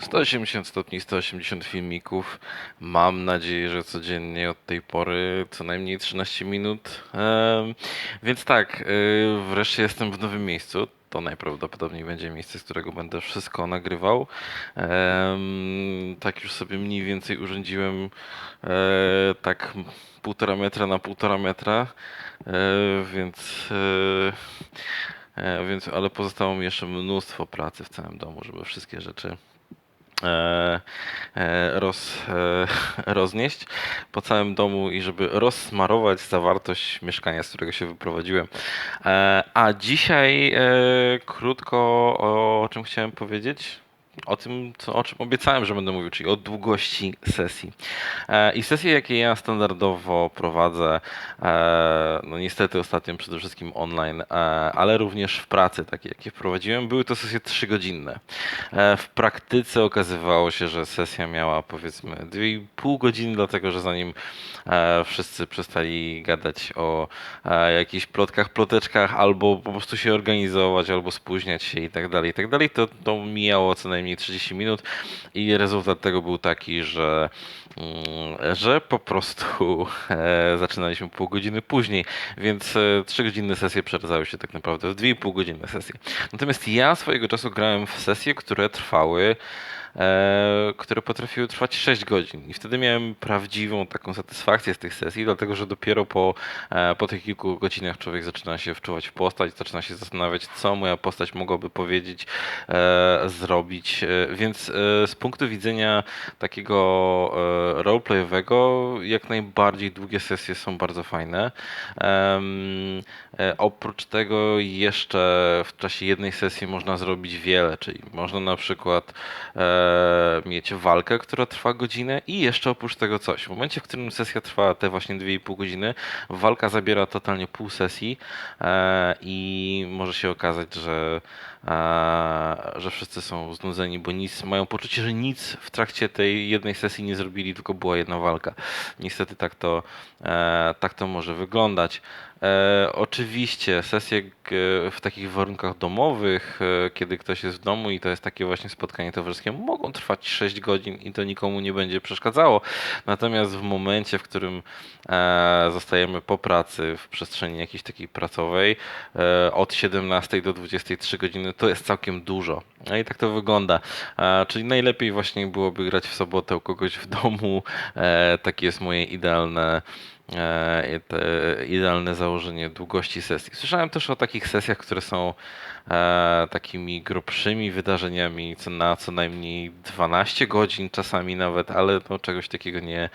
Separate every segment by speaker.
Speaker 1: 180 stopni, 180 filmików. Mam nadzieję, że codziennie od tej pory co najmniej 13 minut. Więc tak, y, wreszcie jestem w nowym miejscu. To najprawdopodobniej będzie miejsce, z którego będę wszystko nagrywał. Tak już sobie mniej więcej urządziłem e, tak półtora metra na półtora metra, e, więc, e, więc ale pozostało mi jeszcze mnóstwo pracy w całym domu, żeby wszystkie rzeczy roz, e, roznieść po całym domu i żeby rozsmarować zawartość mieszkania, z którego się wyprowadziłem. E, a dzisiaj e, krótko o czym chciałem powiedzieć. O tym, co, o czym obiecałem, że będę mówił, czyli o długości sesji. E, I sesje, jakie ja standardowo prowadzę, e, no niestety ostatnio przede wszystkim online, e, ale również w pracy, takie jakie wprowadziłem, były to sesje trzygodzinne. W praktyce okazywało się, że sesja miała powiedzmy 2,5 godziny, dlatego że zanim wszyscy przestali gadać o jakichś plotkach, ploteczkach, albo po prostu się organizować, albo spóźniać się i tak dalej, i tak dalej, to, to mijało co najmniej 30 minut i rezultat tego był taki, że, mm, że po prostu e, zaczynaliśmy pół godziny później, więc e, 3-godzinne sesje przeradzały się tak naprawdę w 2,5 godzinne sesje. Natomiast ja swojego czasu grałem w sesje, które trwały e, które potrafiły trwać 6 godzin. I wtedy miałem prawdziwą taką satysfakcję z tych sesji, dlatego że dopiero po, e, po tych kilku godzinach człowiek zaczyna się wczuwać w postać, zaczyna się zastanawiać, co moja postać mogłaby powiedzieć, e, zrobić. E, Więc e, z punktu widzenia takiego e, roleplayowego, jak najbardziej długie sesje są bardzo fajne. E, Oprócz tego jeszcze w czasie jednej sesji można zrobić wiele, czyli można na przykład e, mieć walkę, która trwa godzinę i jeszcze oprócz tego coś. W momencie, w którym sesja trwa te właśnie 2,5 godziny, walka zabiera totalnie pół sesji e, i może się okazać, że, że wszyscy są znudzeni, bo nic, mają poczucie, że nic w trakcie tej jednej sesji nie zrobili, tylko była jedna walka. Niestety tak to, e, tak to może wyglądać. E, oczywiście sesje g- w takich warunkach domowych, e, kiedy ktoś jest w domu i to jest takie właśnie spotkanie towarzyskie, mogą trwać 6 godzin i to nikomu nie będzie przeszkadzało. Natomiast w momencie, w którym e, zostajemy po pracy w przestrzeni jakiejś takiej pracowej, e, od 17 do 23 godziny, to jest całkiem dużo. No i tak to wygląda. Czyli najlepiej właśnie byłoby grać w sobotę u kogoś w domu. E, takie jest moje idealne e, idealne założenie długości sesji. Słyszałem też o takich sesjach, które są e, takimi grubszymi wydarzeniami, na co najmniej 12 godzin, czasami nawet, ale no, czegoś takiego nie,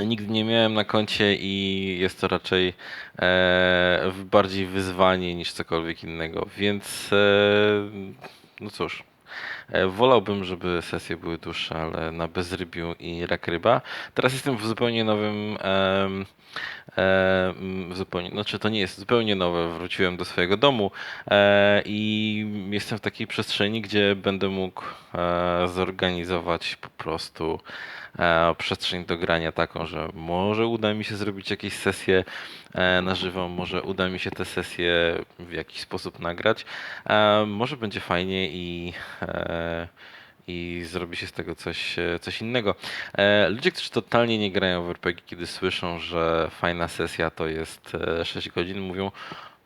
Speaker 1: nigdy nie miałem na koncie i jest to raczej e, bardziej wyzwanie niż cokolwiek innego, więc e, no cóż. E, Wolałbym, żeby sesje były dłuższe, ale na bezrybiu i rak ryba. Teraz jestem w zupełnie nowym. em, w zupełnie, znaczy to nie jest zupełnie nowe. Wróciłem do swojego domu e, i jestem w takiej przestrzeni, gdzie będę mógł e, zorganizować po prostu e, przestrzeń do grania taką, że może uda mi się zrobić jakieś sesje e, na żywo, może uda mi się te sesje w jakiś sposób nagrać. E, może będzie fajnie i, e, i zrobi się z tego coś, e, coś innego. E, ludzie, którzy totalnie nie grają w RPG, kiedy słyszą, że fajna sesja to jest e, 6 godzin, mówią,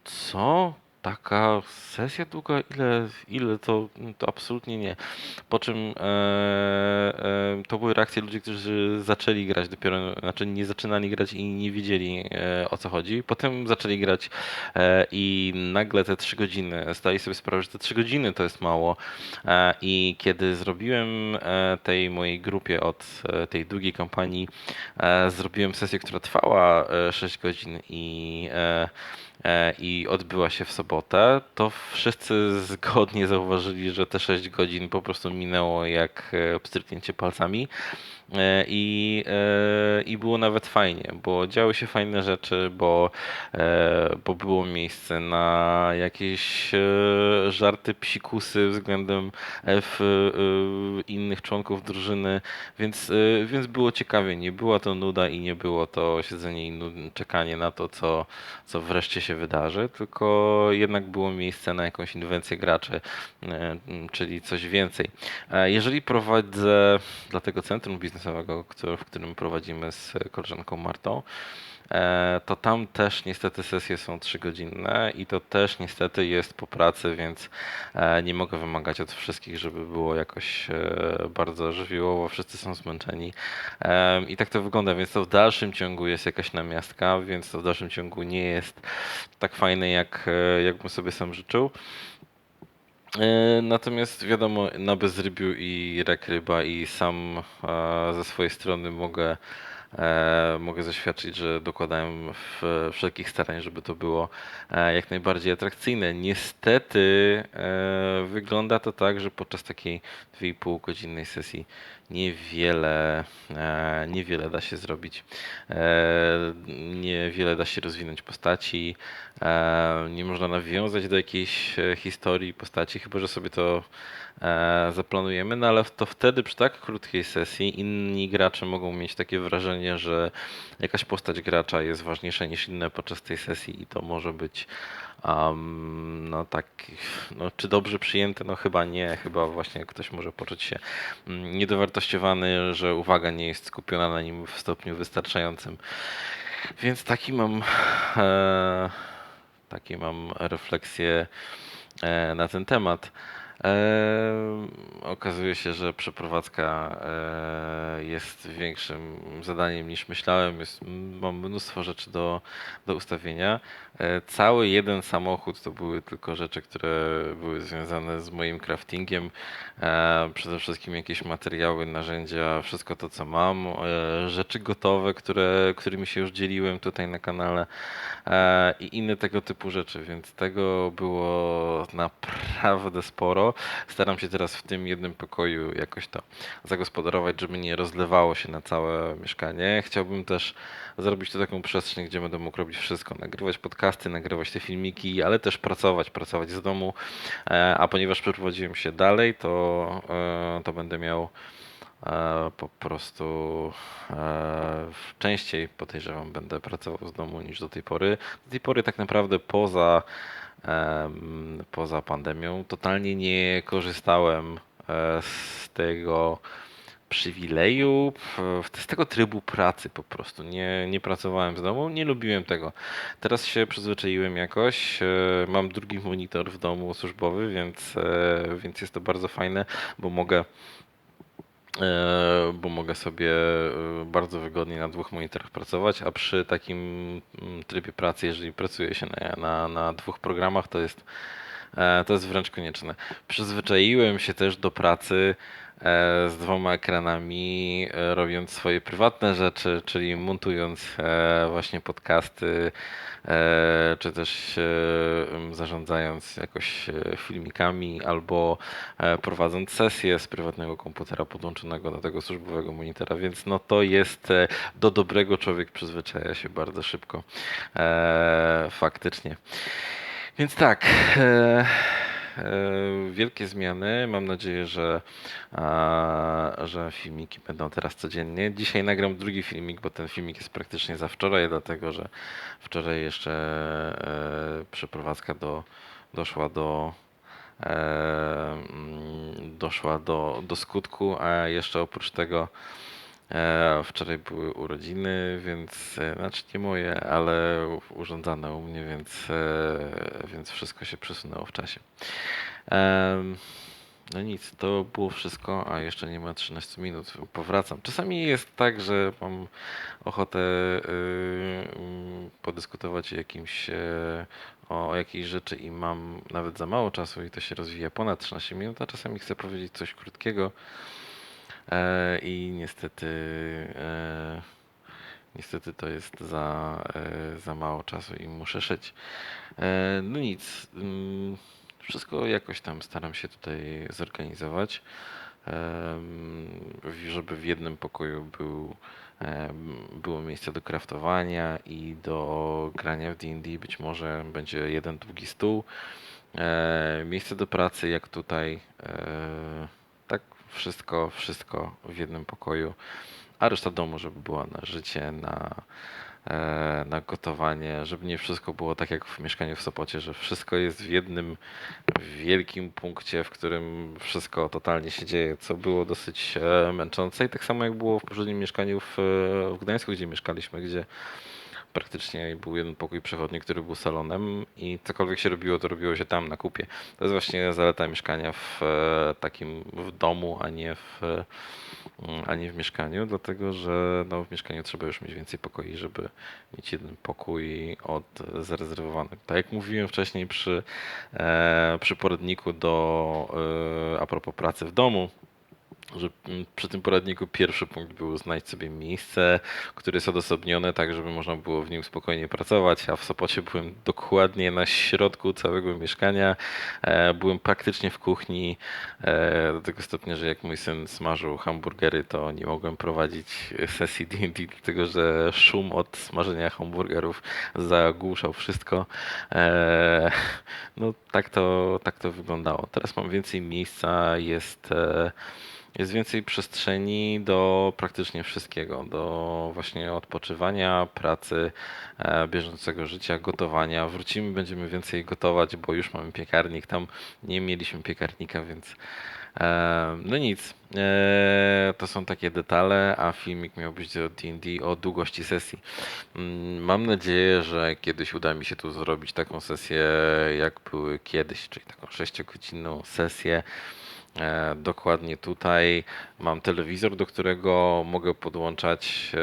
Speaker 1: co? Taka sesja długa? Ile, ile to, to absolutnie nie. Po czym e, e, to były reakcje ludzi, którzy zaczęli grać dopiero, znaczy nie zaczynali grać i nie wiedzieli e, o co chodzi. Potem zaczęli grać e, i nagle te trzy godziny, zdali sobie sprawę, że te trzy godziny to jest mało. E, I kiedy zrobiłem e, tej mojej grupie od tej długiej kampanii, zrobiłem sesję, która trwała e, 6 godzin i i odbyła się w sobotę, to wszyscy zgodnie zauważyli, że te 6 godzin po prostu minęło jak e, pstryknięcie palcami. E, I, e, I było nawet fajnie, bo działy się fajne rzeczy, bo, e, bo było miejsce na jakieś e, żarty, psikusy względem F, e, innych członków drużyny, więc, e, więc było ciekawie. Nie była to nuda i nie było to siedzenie i czekanie na to, co, co wreszcie się wydarzy, tylko jednak było miejsce na jakąś inwencję graczy, e, czyli coś więcej. E, Jeżeli prowadzę dla tego centrum biznesowego, w którym prowadzimy z koleżanką Martą, to tam też niestety sesje są trzygodzinne i to też niestety jest po pracy, więc e, nie mogę wymagać od wszystkich, żeby było jakoś e, bardzo żywiołowo, wszyscy są zmęczeni i tak to wygląda, więc to w dalszym ciągu jest jakaś namiastka, więc to w dalszym ciągu nie jest tak fajne, jak, e, jak bym sobie sam życzył. E, Natomiast wiadomo, na bezrybiu i rek ryba i sam e, ze swojej strony mogę, e, mogę zaświadczyć, że dokładałem w wszelkich starań, żeby to było e, jak najbardziej atrakcyjne. Niestety e, wygląda to tak, że podczas takiej 2,5 godzinnej sesji niewiele, e, niewiele da się zrobić. E, Niewiele da się rozwinąć postaci. E, Nie można nawiązać do jakiejś historii postaci, chyba że sobie to zaplanujemy, no ale to wtedy przy tak krótkiej sesji inni gracze mogą mieć takie wrażenie, że jakaś postać gracza jest ważniejsza niż inne podczas tej sesji i to może być um, no tak, no czy dobrze przyjęte? No chyba nie, chyba właśnie ktoś może poczuć się mm, niedowartościowany, że uwaga nie jest skupiona na nim w stopniu wystarczającym. Więc taki mam, e, takie mam refleksje e, na ten temat. Okazuje się, że przeprowadzka e, jest większym zadaniem niż myślałem. Jest, mam mnóstwo rzeczy do, do ustawienia. E, cały jeden samochód to były tylko rzeczy, które były związane z moim craftingiem. E, przede wszystkim jakieś materiały, narzędzia, wszystko to, co mam. Rzeczy gotowe, które, którymi się już dzieliłem tutaj na kanale i inne tego typu rzeczy, więc tego było naprawdę sporo. Staram się teraz w tym jednym pokoju jakoś to zagospodarować, żeby nie rozlewało się na całe mieszkanie. Chciałbym też zrobić tu taką przestrzeń, gdzie będę mógł robić wszystko, nagrywać podcasty, nagrywać te filmiki, ale też pracować, pracować z domu, E, a ponieważ przeprowadziłem się dalej, to, e, to będę miał e, po prostu częściej podejrzewam będę pracował z domu niż do tej pory. Do tej pory tak naprawdę poza, poza pandemią totalnie nie korzystałem e, z tego przywileju, z tego trybu pracy po prostu. Nie, nie pracowałem z domu, nie lubiłem tego. Teraz się przyzwyczaiłem jakoś. e, Mam drugi monitor w domu służbowy, więc, e, więc jest to bardzo fajne, bo mogę bo mogę sobie e, bardzo wygodnie na dwóch monitorach pracować, a przy takim mm, trybie pracy, jeżeli pracuje się na, na, na dwóch programach, to jest, e, to jest wręcz konieczne. Przyzwyczaiłem się też do pracy e, z dwoma ekranami, e, robiąc swoje prywatne rzeczy, czyli montując e, właśnie podcasty, e, czy też e, zarządzając jakoś e, filmikami, albo e, prowadząc sesję z prywatnego komputera podłączonego do tego służbowego monitora, więc no to jest e, do dobrego człowiek przyzwyczaja się bardzo szybko. E, faktycznie. Więc tak. E, wielkie zmiany. Mam nadzieję, że, że filmiki będą teraz codziennie. Dzisiaj nagram drugi filmik, bo ten filmik jest praktycznie za wczoraj, dlatego że wczoraj jeszcze e, przeprowadzka do, doszła do e, mm, doszła do, do skutku, a jeszcze oprócz tego wczoraj były urodziny, więc e, znaczy nie moje, ale urządzane u mnie, więc, e, więc wszystko się przesunęło w czasie. No nic, to było wszystko, a jeszcze nie ma 13 minut. Powracam. Czasami jest tak, że mam ochotę y, mm, podyskutować o jakimś, e, o jakiejś rzeczy i mam nawet za mało czasu i to się rozwija ponad 13 minut, a czasami chcę powiedzieć coś krótkiego. E, I niestety, e, niestety to jest za, e, za mało czasu i muszę szyć. No nic, mm, wszystko jakoś tam staram się tutaj zorganizować. żeby w jednym pokoju był, było miejsce do kraftowania i do grania w D&D. Być może będzie jeden długi stół. Miejsce do pracy, jak tutaj. E, wszystko, wszystko w jednym pokoju. A reszta domu, żeby była na życie, na, e, na gotowanie, żeby nie wszystko było tak jak w mieszkaniu w Sopocie, że wszystko jest w jednym wielkim punkcie, w którym wszystko totalnie się dzieje, co było dosyć e, męczące. I tak samo jak było w poprzednim mieszkaniu w, w Gdańsku, gdzie mieszkaliśmy, gdzie praktycznie był jeden pokój przechodni, który był salonem i cokolwiek się robiło, to robiło się tam na kupie. To jest właśnie zaleta mieszkania w e, takim w domu, a nie w, e, a nie w mieszkaniu, dlatego że no, w mieszkaniu trzeba już mieć więcej pokoi, żeby mieć jeden pokój od zarezerwowany. Tak jak mówiłem wcześniej przy, e, przy poradniku do a propos pracy w domu, że mm, przy tym poradniku pierwszy punkt był znaleźć sobie miejsce, które jest odosobnione, tak żeby można było w nim spokojnie pracować, a w Sopocie byłem dokładnie na środku całego mieszkania. E, Byłem praktycznie w kuchni, e, do tego stopnia, że jak mój syn smażył hamburgery, to nie mogłem prowadzić sesji D&D, dlatego że szum od smażenia hamburgerów zagłuszał wszystko. E, No tak to, tak to wyglądało. Teraz mam więcej miejsca, jest... jest więcej przestrzeni do praktycznie wszystkiego, do właśnie odpoczywania, pracy, e, bieżącego życia, gotowania. Wrócimy, będziemy więcej gotować, bo już mamy piekarnik. Tam nie mieliśmy piekarnika, więc e, no nic. E, to są takie detale, a filmik miał być o D&D, o długości sesji. Mm, Mam nadzieję, że kiedyś uda mi się tu zrobić taką sesję, jak były kiedyś, czyli taką 6-godzinną sesję. E, Dokładnie tutaj mam telewizor, do którego mogę podłączać e,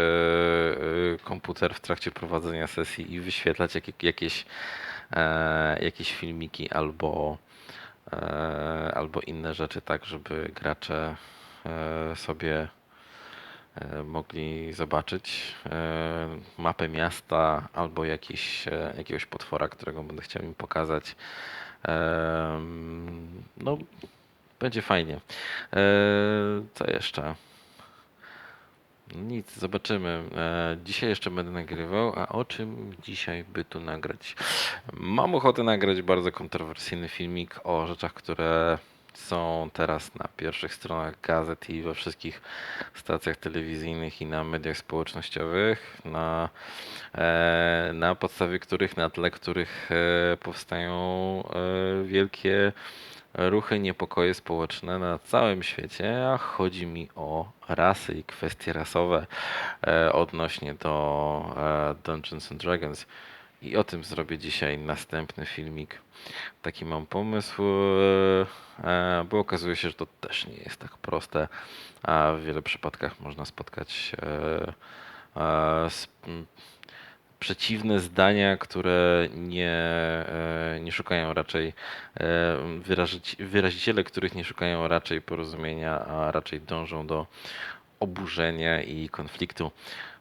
Speaker 1: e, komputer w trakcie prowadzenia sesji i wyświetlać jak, jakieś, jakieś filmiki albo, albo inne rzeczy, tak żeby gracze sobie mogli zobaczyć mapę miasta albo jakiś, jakiegoś potwora, którego będę chciał im pokazać. No, będzie fajnie. E, Co jeszcze? Nic, zobaczymy. E, Dzisiaj jeszcze będę nagrywał, a o czym dzisiaj by tu nagrać? Mam ochotę nagrać bardzo kontrowersyjny filmik o rzeczach, które są teraz na pierwszych stronach gazet i we wszystkich stacjach telewizyjnych i na mediach społecznościowych, na, e, na podstawie których, na tle których powstają wielkie ruchy, niepokoje społeczne na całym świecie, a chodzi mi o rasy i kwestie rasowe e, odnośnie do e, Dungeons and Dragons. I o tym zrobię dzisiaj następny filmik. Taki mam pomysł, e, bo okazuje się, że to też nie jest tak proste, a w wielu przypadkach można spotkać przeciwne zdania, które nie, e, nie szukają raczej e, wyrazić, wyraziciele, których nie szukają raczej porozumienia, a raczej dążą do oburzenia i konfliktu.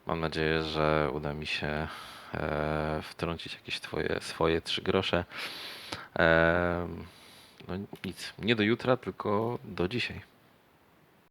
Speaker 1: Mam nadzieję, że uda mi się e, wtrącić jakieś twoje, swoje trzy grosze. No nic, nie do jutra, tylko do dzisiaj.